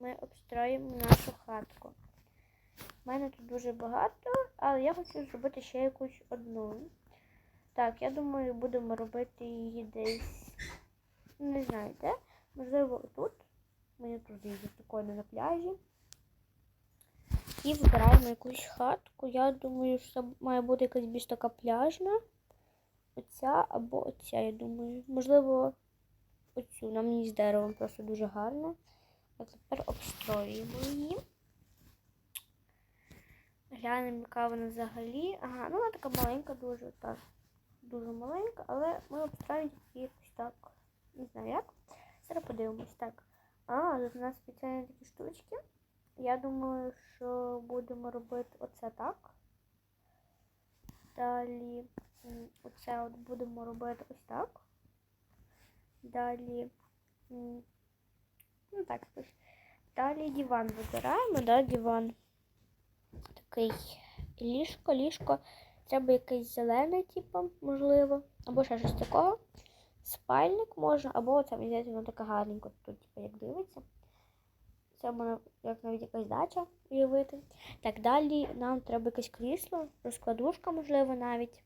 ми обстроїмо нашу хатку. У мене тут дуже багато, але я хочу зробити ще якусь одну. Так, я думаю, будемо робити її десь. Не знаю, де. Можливо, тут. Мені тут дуже прикольно на пляжі. І вибираємо якусь хатку. Я думаю, що це має бути якась більш така пляжна. Оця або оця, я думаю. Можливо, оцю. Нам мені з деревом просто дуже гарно. А тепер обстроюємо її. Глянемо, яка вона взагалі. Ага, ну вона така маленька, дуже так. Дуже маленька, але ми обстроюємо її якось так. Не знаю як. Зараз подивимось. Так. А, тут у нас спеціальні такі штучки. Я думаю, що будемо робити оце так. Далі оце от будемо робити ось так. Далі. Ну так, ось. Далі диван вибираємо, да, диван. Такий ліжко, ліжко. Треба якийсь зелений, типу, можливо. Або ще щось такого. Спальник можна, або це мені воно таке гарненько тут, типу, як дивиться. Це можна як навіть якась дача уявити. Так, далі нам треба якесь крісло, розкладушка, можливо, навіть.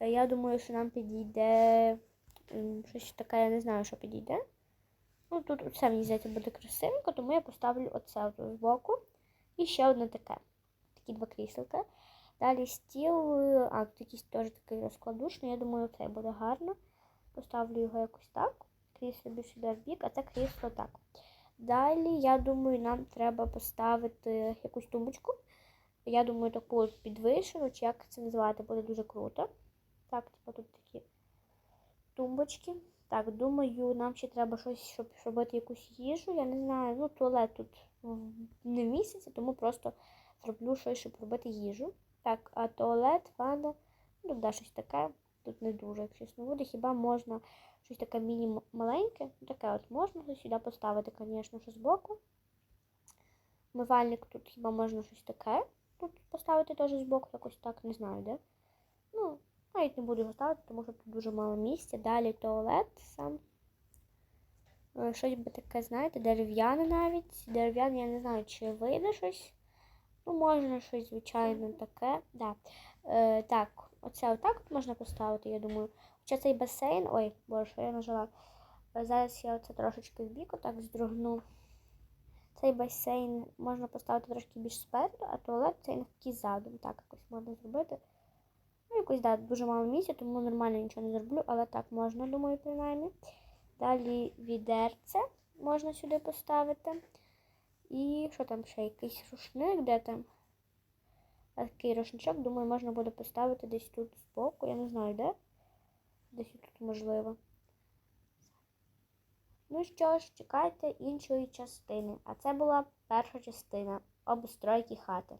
Е, Я думаю, що нам підійде щось таке, я не знаю, що підійде. Ну, тут оце, мені здається, буде красивенько, тому я поставлю оце тут збоку. І ще одне таке. Такі два кріселка. Далі стіл, а тут якийсь теж такий розкладушний. Я думаю, це буде гарно. Поставлю його якось так. Крісло більше сюди в бік, а це крісло так. Далі, я думаю, нам треба поставити якусь тумбочку. Я думаю, таку підвищену, чи як це називати, буде дуже круто. Так, типу тут такі тумбочки. Так, думаю, нам ще треба щось, щоб робити якусь їжу. Я не знаю, ну туалет тут не місяць, тому просто зроблю щось, щоб робити їжу. Так, а туалет, ванна, ну, да, щось таке. Тут не дуже, як чесно буде. Хіба можна щось таке міні-маленьке? Ну, Таке от можна сюди поставити, звісно, що збоку. Мивальник тут хіба можна щось таке тут поставити теж збоку, якось так, не знаю, де. Навіть не буду його ставити, тому що тут дуже мало місця. Далі туалет сам. Е, Щось би таке, знаєте, дерев'яне навіть. Дерев'яне, я не знаю, чи вийде щось. Ну, можна щось, звичайно, таке. Да. Е, так, оце отак от можна поставити, я думаю. Хоча цей басейн. Ой, боже, що я нажала. Е, Зараз я оце трошечки в бік отак здрогну. Цей басейн можна поставити трошки більш спереду, а туалет цей навпаки ззаду. Так якось можна зробити. Ну, якось, да, дуже мало місця, тому нормально нічого не зроблю, але так можна, думаю, принаймні. Далі відерце можна сюди поставити. І що там ще? Якийсь рушник, де там? Такий рушничок, думаю, можна буде поставити десь тут збоку. Я не знаю, де. Десь тут можливо. Ну що ж, чекайте іншої частини. А це була перша частина обстройки хати.